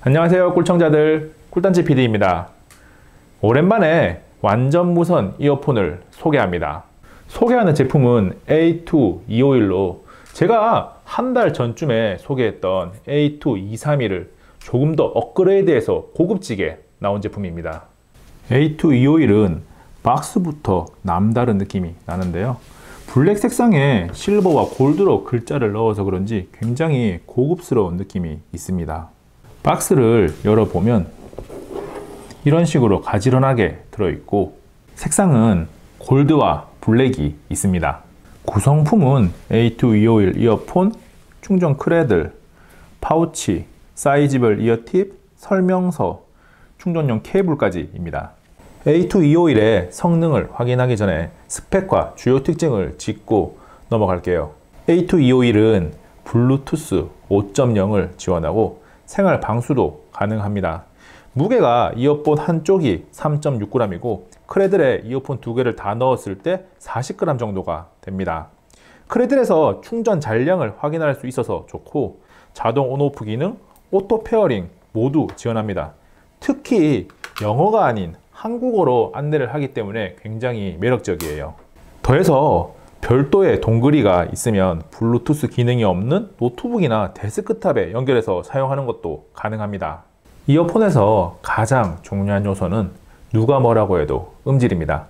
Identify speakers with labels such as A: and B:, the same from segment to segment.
A: 안녕하세요 꿀청자들. 꿀단지 PD입니다. 오랜만에 완전 무선 이어폰을 소개합니다. 소개하는 제품은 A2-251로 제가 한 달 전쯤에 소개했던 A2-231을 조금 더 업그레이드해서 고급지게 나온 제품입니다. A2-251은 박스부터 남다른 느낌이 나는데요. 블랙 색상에 실버와 골드로 글자를 넣어서 그런지 굉장히 고급스러운 느낌이 있습니다 박스를 열어보면 이런 식으로 가지런하게 들어있고 색상은 골드와 블랙이 있습니다 구성품은 A2-251 이어폰, 충전 크레들, 파우치, 사이즈별 이어팁, 설명서, 충전용 케이블까지입니다 A2-251의 성능을 확인하기 전에 스펙과 주요 특징을 짚고 넘어갈게요. A2-251은 블루투스 5.0을 지원하고 생활 방수도 가능합니다. 무게가 이어폰 한쪽이 3.6g이고 크레들에 이어폰 두 개를 다 넣었을 때 40g 정도가 됩니다. 크레들에서 충전 잔량을 확인할 수 있어서 좋고 자동 온오프 기능, 오토 페어링 모두 지원합니다. 특히 영어가 아닌 한국어로 안내를 하기 때문에 굉장히 매력적이에요. 더해서 별도의 동그리가 있으면 블루투스 기능이 없는 노트북이나 데스크탑에 연결해서 사용하는 것도 가능합니다. 이어폰에서 가장 중요한 요소는 누가 뭐라고 해도 음질입니다.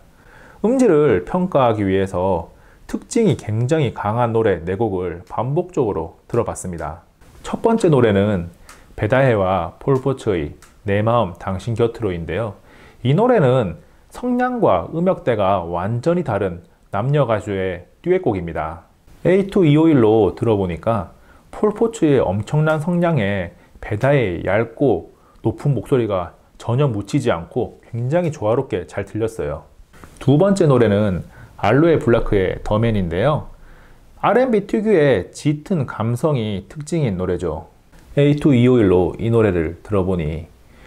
A: 음질을 평가하기 위해서 특징이 굉장히 강한 노래 4곡을 반복적으로 들어봤습니다. 첫 번째 노래는 베다해와 폴포츠의 내 마음 당신 곁으로 인데요. 이 노래는 성량과 음역대가 완전히 다른 남녀 가수의 듀엣곡입니다. A2-251로 들어보니까 폴포츠의 엄청난 성량에 베다의 얇고 높은 목소리가 전혀 묻히지 않고 굉장히 조화롭게 잘 들렸어요. 두 번째 노래는 알로에 블라크의 더맨인데요. R&B 특유의 짙은 감성이 특징인 노래죠. A2-251로 이 노래를 들어보니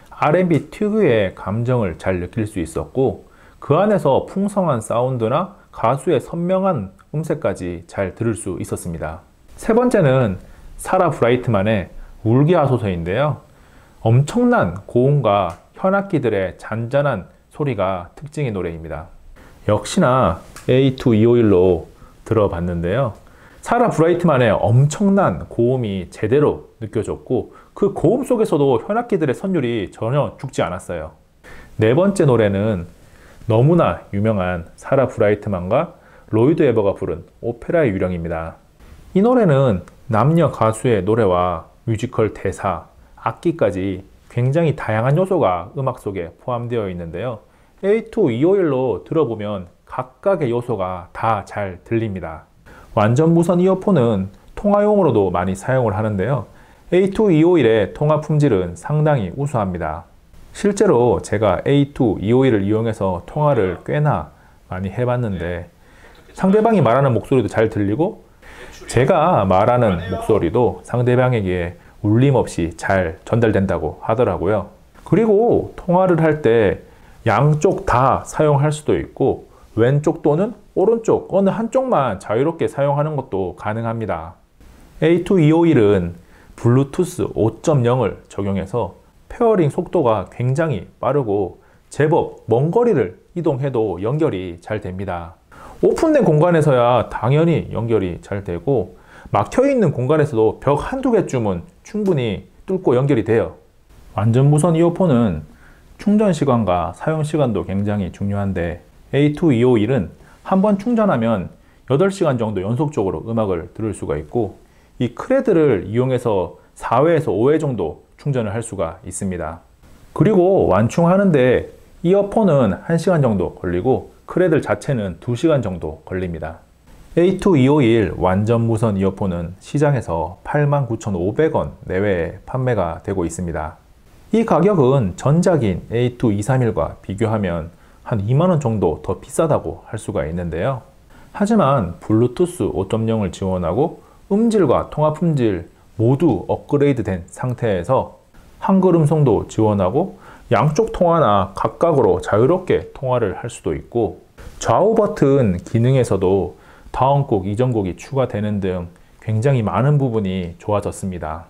A: R&B 특유의 감정을 잘 느낄 수 있었고 그 안에서 풍성한 사운드나 가수의 선명한 음색까지 잘 들을 수 있었습니다. 세 번째는 사라 브라이트만의 울기하소서인데요. 엄청난 고음과 현악기들의 잔잔한 소리가 특징의 노래입니다. 역시나 A2-251로 들어봤는데요. 사라 브라이트만의 엄청난 고음이 제대로 느껴졌고 그 고음 속에서도 현악기들의 선율이 전혀 죽지 않았어요. 네 번째 노래는 너무나 유명한 사라 브라이트만과 로이드 에버가 부른 오페라의 유령입니다. 이 노래는 남녀 가수의 노래와 뮤지컬 대사, 악기까지 굉장히 다양한 요소가 음악 속에 포함되어 있는데요. A2-251로 들어보면 각각의 요소가 다 잘 들립니다. 완전 무선 이어폰은 통화용으로도 많이 사용을 하는데요. A2-251의 통화 품질은 상당히 우수합니다. 실제로 제가 A2-251을 이용해서 통화를 꽤나 많이 해봤는데 상대방이 말하는 목소리도 잘 들리고 제가 말하는 목소리도 상대방에게 울림 없이 잘 전달된다고 하더라고요. 그리고 통화를 할 때 양쪽 다 사용할 수도 있고 왼쪽 또는 오른쪽 어느 한쪽만 자유롭게 사용하는 것도 가능합니다. A2-251은 블루투스 5.0을 적용해서 페어링 속도가 굉장히 빠르고 제법 먼 거리를 이동해도 연결이 잘 됩니다. 오픈된 공간에서야 당연히 연결이 잘 되고 막혀 있는 공간에서도 벽 한두 개쯤은 충분히 뚫고 연결이 돼요. 완전 무선 이어폰은 충전 시간과 사용 시간도 굉장히 중요한데 A2-251은 한 번 충전하면 8시간 정도 연속적으로 음악을 들을 수가 있고 이 크레드를 이용해서 4회에서 5회 정도 충전을 할 수가 있습니다. 그리고 완충하는데 이어폰은 1시간 정도 걸리고 크레들 자체는 2시간 정도 걸립니다. A2-251 완전 무선 이어폰은 시장에서 89,500원 내외에 판매가 되고 있습니다. 이 가격은 전작인 A2-231과 비교하면 한 2만원 정도 더 비싸다고 할 수가 있는데요. 하지만 블루투스 5.0을 지원하고 음질과 통화 품질 모두 업그레이드 된 상태에서 한글 음성도 지원하고 양쪽 통화나 각각으로 자유롭게 통화를 할 수도 있고 좌우 버튼 기능에서도 다음 곡, 이전 곡이 추가되는 등 굉장히 많은 부분이 좋아졌습니다.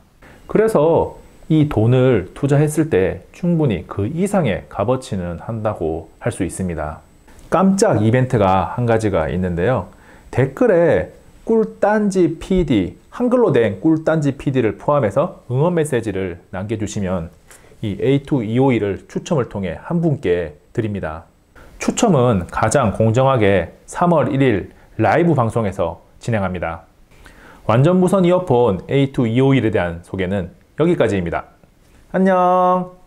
A: 그래서 이 돈을 투자했을 때 충분히 그 이상의 값어치는 한다고 할 수 있습니다. 깜짝 이벤트가 한 가지가 있는데요. 댓글에 꿀단지 PD, 한글로 된 꿀단지 PD를 포함해서 응원 메시지를 남겨주시면 이 A2-251을 추첨을 통해 한 분께 드립니다. 추첨은 가장 공정하게 3월 1일 라이브 방송에서 진행합니다. 완전 무선 이어폰 A2-251에 대한 소개는 여기까지입니다. 안녕!